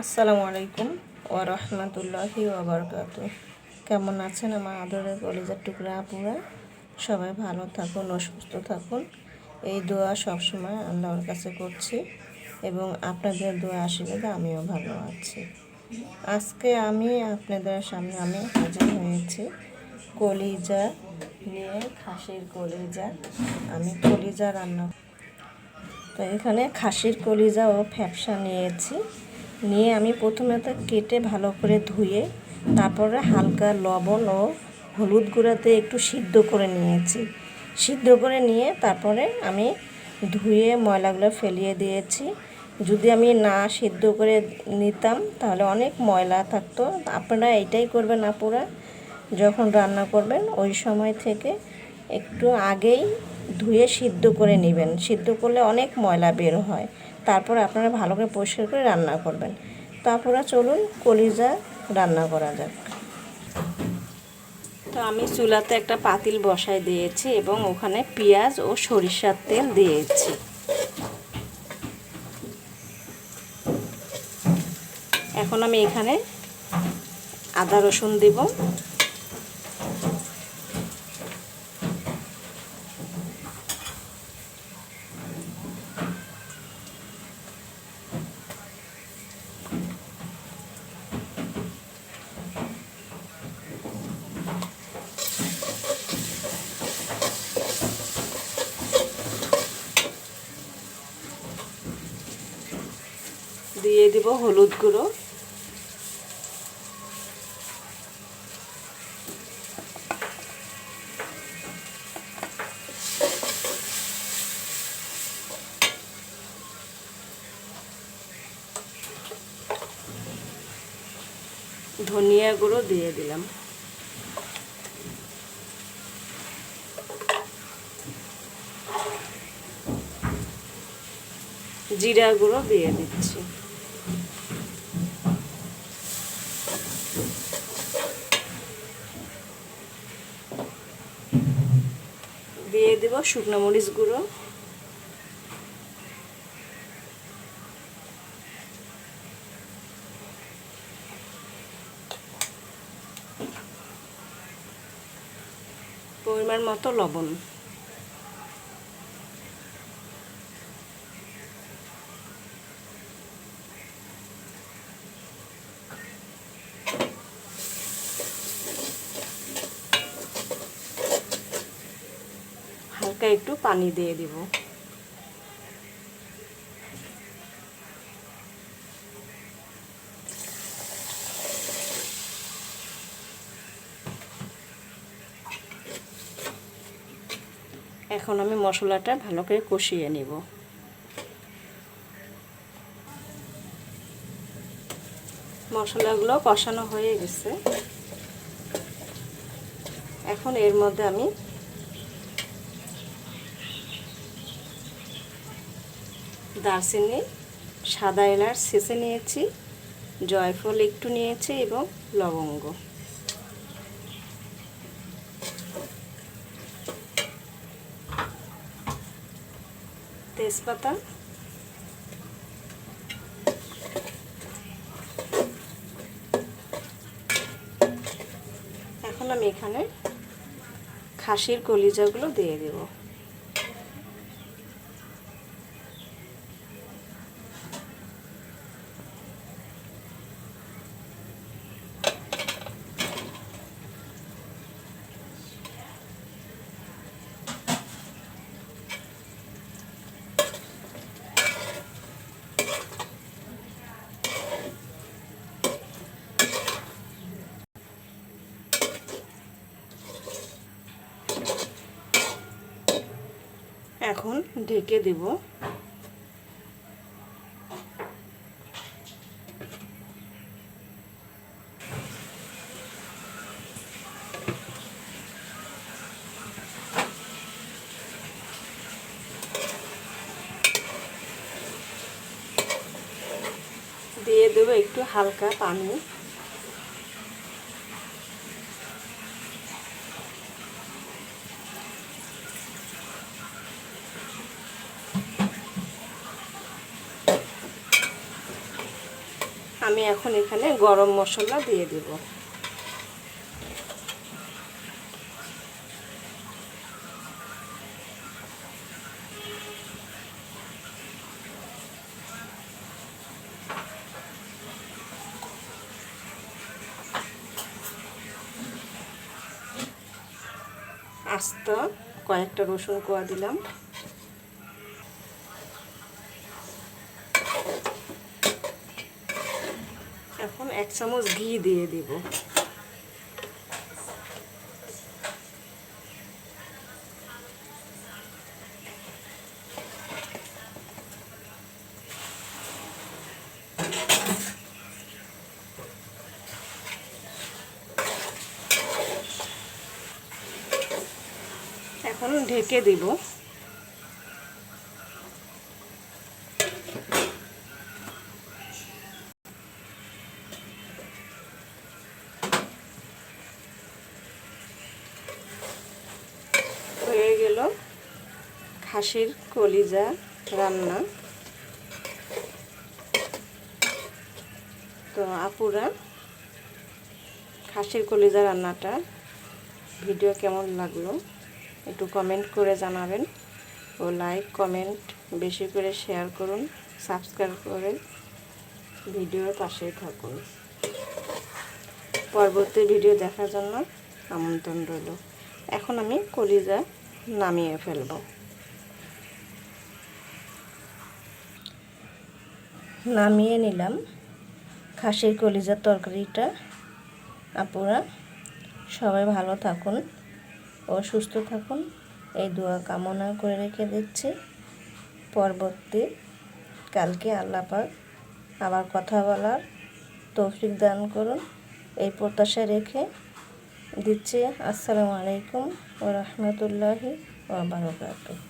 আসসালামু আলাইকুম ওয়া রাহমাতুল্লাহি ওয়া বারাকাতু কেমন আছেন আমার আদরের কলেজের টুকরা আপুরা? সবাই ভালো থাকুন ও সুস্থ থাকুন। এই দোয়া সবসময় আল্লাহর কাছে করছি এবং আপনাদের দোয়া আশীর্বাদে আমিও ভালো আছি। আজকে আমি আপনাদের সামনে আমি হাজির হয়েছি কলিজা নিয়ে, খাসির কলিজা। আমি কলিজা রান্না তো এখানে খাসির কলিজা ও ফ্যাপসা নিয়েছি। নিয়ে আমি প্রথমে তো কেটে ভালো করে ধুয়ে তারপরে হালকা লবণ ও হলুদ গুঁড়াতে একটু সিদ্ধ করে নিয়েছি। সিদ্ধ করে নিয়ে তারপরে আমি ধুয়ে ময়লাগুলো ফেলিয়ে দিয়েছি। যদি আমি না সিদ্ধ করে নিতাম তাহলে অনেক ময়লা থাকতো। আপনারা এটাই করবেন আপুরা, যখন রান্না করবেন ওই সময় থেকে একটু আগেই ধুয়ে সিদ্ধ করে নেবেন। সিদ্ধ করলে অনেক ময়লা বের হয়। তারপর আপনারা ভালো করে পরিষ্কার করে রান্না করবেন। তারপরে চলুন কলিজা রান্না করা যাক। তো আমি চুলাতে একটা পাতিল বসায় দিয়েছি এবং ওখানে পেঁয়াজ ও সরিষার তেল দিয়েছি। এখন আমি এখানে আদা রসুন দেব দিয়ে দিব হলুদ গুঁড়ো। ধনিয়া গুঁড়ো দিয়ে দিলাম। জিরা গুঁড়ো দিয়ে দিচ্ছি দিয়ে দেব শুকনো মরিচ গুঁড়ো। পরিমাণ মতো লবণ হালকা একটু পানি দিয়ে দিব। এখন আমি মশলাটা ভালো করে কষিয়ে নিব। মশলাগুলো কষানো হয়ে গেছে। এখন এর মধ্যে আমি দারচিনি, সাদা এলাচ ছেঁচে নিয়েছি, জয়ফল একটু নিয়েছি এবং লবঙ্গ। তেজপাতা। এখন আমি এখানে খাসির কলিজাগুলো দিয়ে দেবো। এখন ঢেকে দেব। দিয়ে দেবো একটু হালকা পানি। আমি এখন এখানে গরম মশলা দিয়ে দেব। আস্ত কয়েকটা রসুন কোয়া দিলাম। এখন এক চামচ ঘি দিয়ে দিব। এখন ঢেকে দিব হয়ে গেল খাসির কলিজা রান্না। তো আপুরা খাসির কলিজা রান্নাটা ভিডিও কেমন লাগল একটু কমেন্ট করে জানাবেন ও লাইক কমেন্ট বেশি করে শেয়ার করুন সাবস্ক্রাইব করে ভিডিওর পাশে থাকুন। পরবর্তী ভিডিও দেখার জন্য আমন্ত্রণ রইল। এখন আমি কলিজা নামিয়ে ফেলব। নামিয়ে নিলাম। খাসির কলিজার তরকারিটা। আপুরা, সবাই ভালো থাকুন ও সুস্থ থাকুন। এই দোয়া কামনা করে রেখে দিচ্ছি। পরবর্তী, কালকে আল্লাপাক আবার কথা বলার তৌফিক দান করুন। এই প্রত্যাশা রেখে দিচ্ছি। আসসালামু আলাইকুম ও রহমতুল্লাহি ওবরাকাতুহ